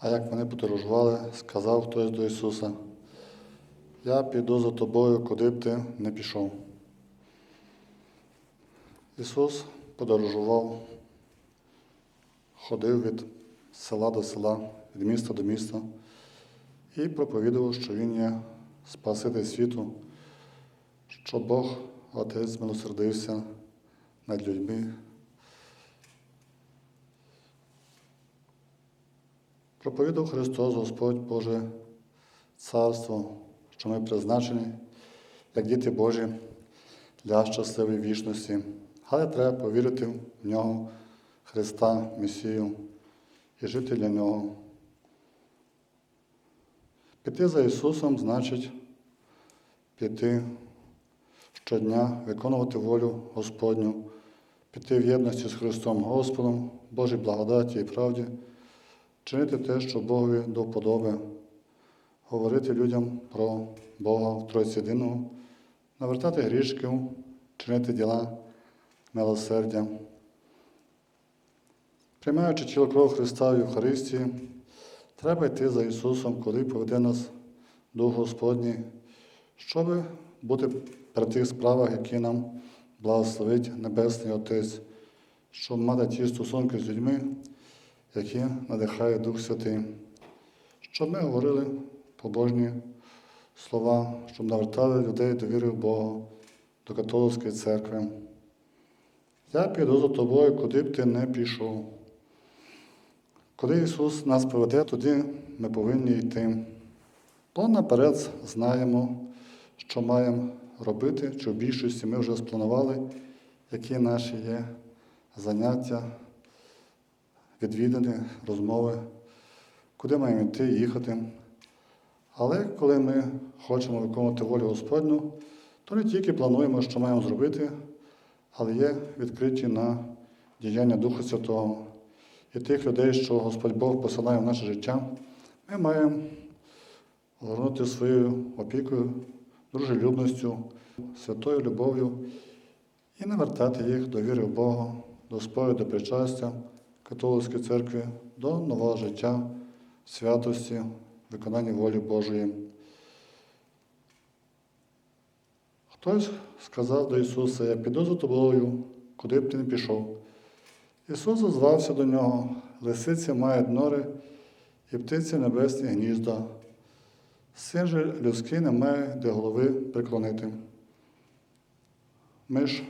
А як вони подорожували, сказав хтось до Ісуса, я піду за тобою, куди б ти не пішов. Ісус подорожував, ходив від села до села, від міста до міста і проповідував, що Він є Спаситель світу, що Бог Отець змилосердився над людьми. Проповідав Христос, Господь Боже, Царство, що ми призначені, як діти Божі, для щасливої вічності. Але треба повірити в Нього, Христа, Месію, і жити для Нього. Піти за Ісусом значить піти щодня, виконувати волю Господню, піти в єдності з Христом Господом, Божій благодаті і правді, чинити те, що Богові до вподоби, говорити людям про Бога в Тройці навертати грішків, чинити діла милосердя. Приймаючи тіло кров Христа в Євхаристії, треба йти за Ісусом, коли поведе нас Дух Господній, щоб бути при тих справах, які нам благословить Небесний Отець, щоб мати ті стосунки з людьми, які надихає Дух Святий, щоб ми говорили побожні слова, щоб навертали людей до віри в Бога, до католицької церкви. Я піду за тобою, куди б ти не пішов. Коли Ісус нас поведе, тоді ми повинні йти. Бо наперед знаємо, що маємо робити, чи в більшості ми вже спланували, які наші є заняття, відвідини, розмови, куди маємо йти, їхати. Але коли ми хочемо виконувати волю Господню, то не тільки плануємо, що маємо зробити, але є відкриті на діяння Духа Святого. І тих людей, що Господь Бог посилає в наше життя, ми маємо горнути своєю опікою, дружелюбністю, святою любов'ю і навертати їх до віри в Бога, до сповіді, до причастя католицької церкви, до нового життя, святості, виконання волі Божої. Хтось сказав до Ісуса, я піду за тобою, куди б ти не пішов. Ісус озвався до нього, лисиці мають нори і птиці небесні гнізда. Син же людський не має де голови приклонити. Ми ж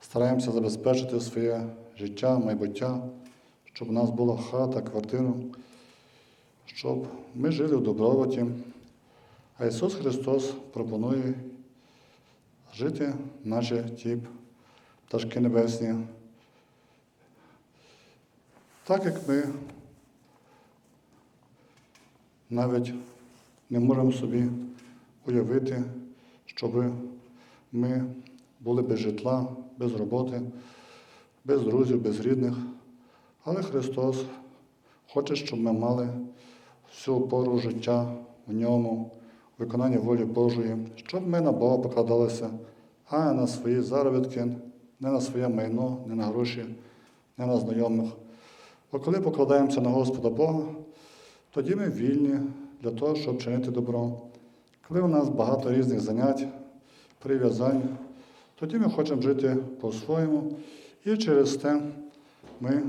стараємося забезпечити своє життя, майбуття, щоб у нас була хата, квартира, щоб ми жили в добробуті. А Ісус Христос пропонує жити, наче ті пташки небесні. Так як ми навіть не можемо собі уявити, щоб ми були без житла, без роботи, без друзів, без рідних. Але Христос хоче, щоб ми мали всю пору життя в ньому, виконання волі Божої, щоб ми на Бога покладалися, а не на свої заробітки, не на своє майно, не на гроші, не на знайомих. Бо коли покладаємося на Господа Бога, тоді ми вільні для того, щоб чинити добро. Коли у нас багато різних занять, прив'язань, тоді ми хочемо жити по-своєму, і через те ми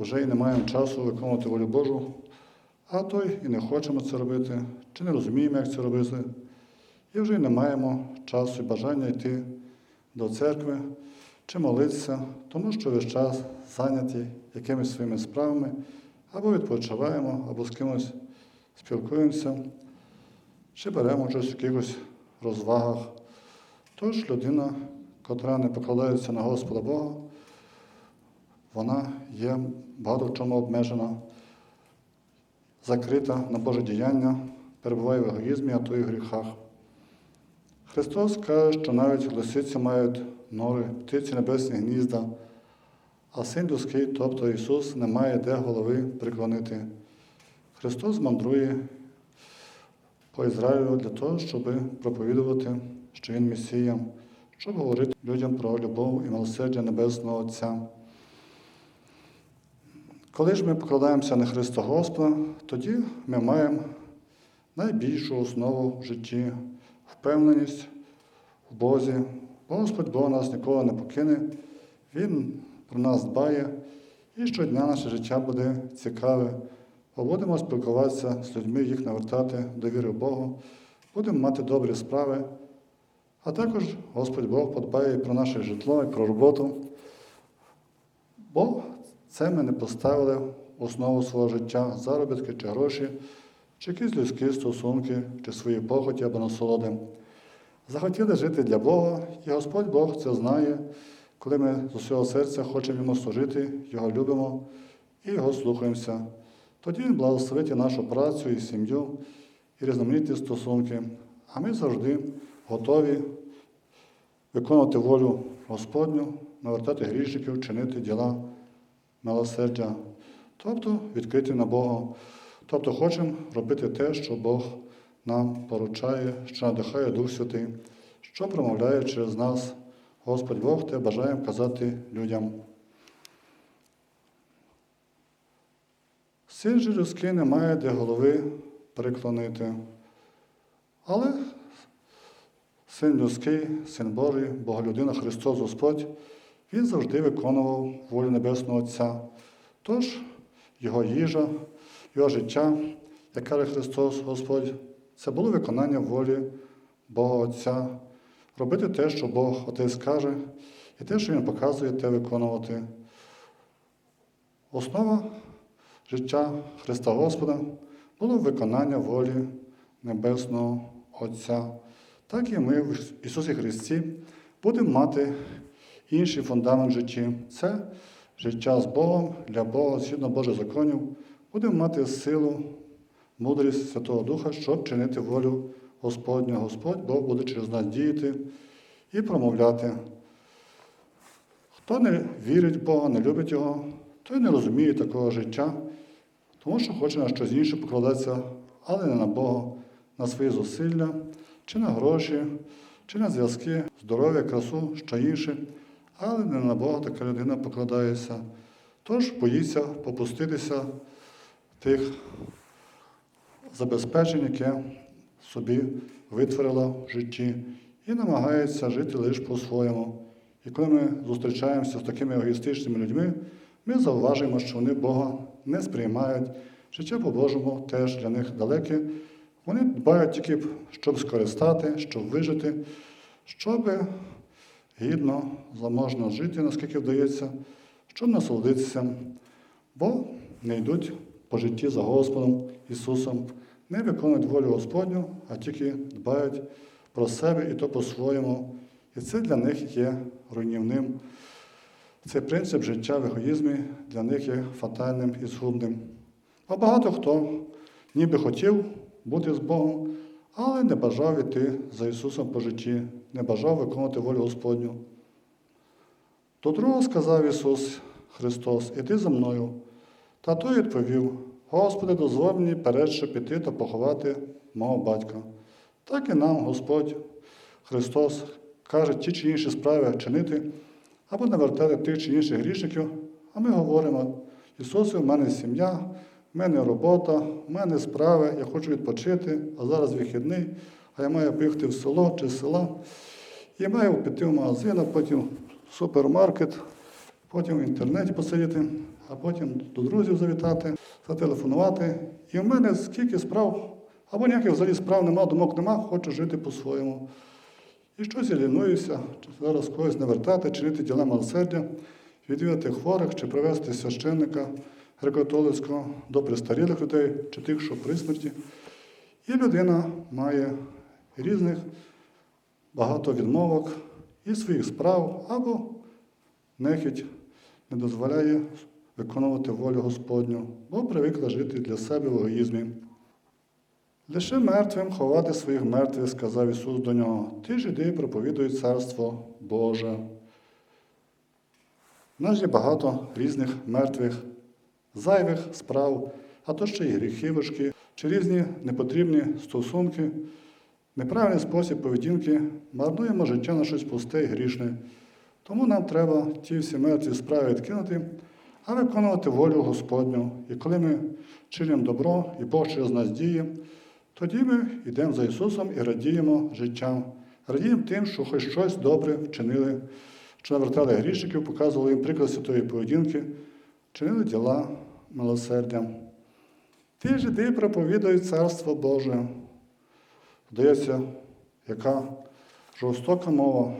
вже і не маємо часу виконувати волю Божу, а то й і не хочемо це робити, чи не розуміємо, як це робити, і вже й не маємо часу і бажання йти до церкви чи молитися, тому що весь час зайняті якимись своїми справами, або відпочиваємо, або з кимось спілкуємося, чи беремо щось в якихось розвагах. Тож людина, котра не покладається на Господа Бога, вона є багато в чому обмежена, закрита на Боже діяння, перебуває в егоїзмі, а то і в гріхах. Христос каже, що навіть лисиці мають нори, птиці небесні гнізда, а син людський, тобто Ісус, не має де голови приклонити. Христос мандрує по Ізраїлю для того, щоб проповідувати, що Він Месія, щоб говорити людям про любов і милосердя Небесного Отця. Коли ж ми покладаємося на Христа Господа, тоді ми маємо найбільшу основу в житті впевненість в Бозі. Господь Бог нас ніколи не покине, Він про нас дбає, і щодня наше життя буде цікаве. Бо будемо спілкуватися з людьми, їх навертати до віри Богу, будемо мати добрі справи. А також Господь Бог подбає про наше житло, і про роботу. Бо це ми не поставили в основу свого життя заробітки чи гроші, чи якісь людські стосунки, чи свої похоті або насолоди. Захотіли жити для Бога, і Господь Бог це знає, коли ми з усього серця хочемо йому служити, його любимо і його слухаємося. Тоді Він благословить і нашу працю, і сім'ю, і різноманітні стосунки. А ми завжди готові виконувати волю Господню, навертати грішників, чинити діла милосердя, тобто відкриті на Бога. Тобто хочемо робити те, що Бог нам поручає, що надихає Дух Святий, що промовляє через нас Господь Бог, те бажаємо казати людям. Син же людський не має де голови приклонити. Але син людський, син Божий, Боголюдина, Христос Господь, він завжди виконував волю Небесного Отця. Тож його їжа, його життя, як каже Христос Господь, це було виконання волі Бога Отця, робити те, що Бог Отець каже, і те, що Він показує, те виконувати. Основа життя Христа Господа було виконання волі Небесного Отця. Так і ми в Ісусі Христі будемо мати інший фундамент в житті. Це життя з Богом для Бога, згідно Божих законів, будемо мати силу, мудрість Святого Духа, щоб чинити волю Господню. Господь Бог буде через нас діяти і промовляти. Хто не вірить в Бога, не любить Його, той не розуміє такого життя, тому що хоче на щось інше покладатися, але не на Бога, на свої зусилля, чи на гроші, чи на зв'язки, здоров'я, красу, що інше, але не на Бога така людина покладається. Тож боїться попуститися тих забезпечень, яке собі витворила в житті, і намагається жити лише по-своєму. І коли ми зустрічаємося з такими егоїстичними людьми, ми зауважуємо, що вони Бога не сприймають. Життя по-божому теж для них далеке. Вони дбають тільки, щоб скористати, щоб вижити, щоб гідно, заможно жити, наскільки вдається, щоб насолодитися, бо не йдуть по житті за Господом Ісусом, не виконують волю Господню, а тільки дбають про себе і то по-своєму. І це для них є руйнівним. Цей принцип життя в егоїзмі для них є фатальним і згубним. А багато хто ніби хотів бути з Богом, але не бажав іти за Ісусом по житті, не бажав виконувати волю Господню. До другого сказав Ісус Христос, іди за мною. Та той відповів: Господи, дозволь мені передше піти та поховати мого батька. Так і нам Господь Христос каже ті чи інші справи чинити або навертати тих чи інших грішників, а ми говоримо, Ісусе, в мене сім'я, в мене робота, в мене справи, я хочу відпочити, а зараз вихідний, а я маю поїхати в село чи села. І маю піти в магазин, а потім в супермаркет, потім в інтернеті посидіти, а потім до друзів завітати, зателефонувати. І в мене скільки справ, або ніяких взагалі справ нема, думок нема, хочу жити по-своєму. І щось я лінуюся, зараз когось навертати, чинити діла милосердя, відвідати хворих чи привезти священника греко-католицького до престарілих людей чи тих, що при смерті. І людина має різних багато відмовок і своїх справ, або нехідь не дозволяє виконувати волю Господню, бо привикла жити для себе в егоїзмі. Лише мертвим ховати своїх мертвих, сказав Ісус до нього, ти ж іди проповідуй Царство Боже. У нас є багато різних мертвих, зайвих справ, а то ще й гріхи важкі, чи різні непотрібні стосунки, неправильний спосіб поведінки, марнуємо життя на щось пусте і грішне. Тому нам треба ті всі мертві справи відкинути, а виконувати волю Господню. І коли ми чинимо добро, і Бог через нас діє, тоді ми йдемо за Ісусом і радіємо життям. Радіємо тим, що хоч щось добре вчинили, що навертали грішників, показували їм приклад святої поведінки, чинили діла милосердя. Ті жиди проповідують Царство Боже. Здається, яка жорстока мова.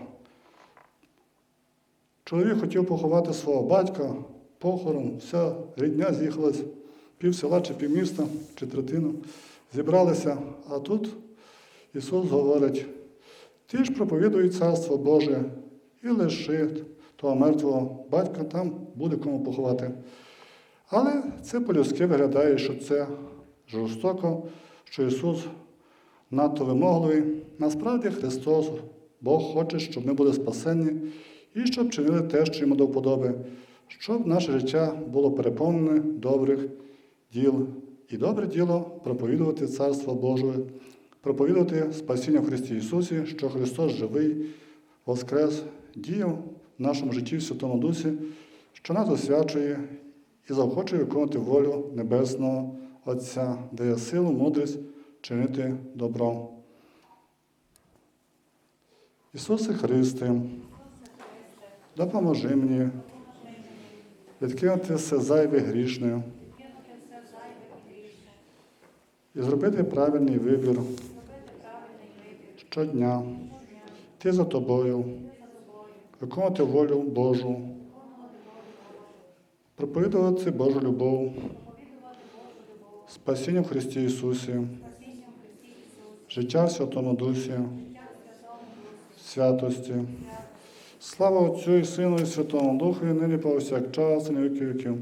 Чоловік хотів поховати свого батька похорон, вся рідня з'їхалась, пів села чи півміста, чи третину, зібралися, а тут Ісус говорить, ті ж проповідують Царство Боже і лиши того мертвого батька, там буде кому поховати. Але це по-людськи виглядає, що це жорстоко, що Ісус надто вимогливий. Насправді Христос, Бог хоче, щоб ми були спасенні і щоб чинили те, що йому до вподоби, щоб наше життя було переповнене добрих діл. І добре діло проповідувати Царство Боже, проповідувати спасіння в Христі Ісусі, що Христос живий, воскрес, діяв в нашому житті в Святому Дусі, що нас освячує і заохочує виконувати волю Небесного Отця, дає силу, мудрість чинити добро. Ісусе Христе, допоможи мені. Відкинути все зайве грішне. І зробити правильний вибір щодня. Ти за тобою, виконувати волю Божу, проповідувати Божу любов, спасіння в Христі Ісусі, життя Святому Дусі, святості. Слава Отцю і Сину і Святому Духу, і нині повсякчас, і віки віків.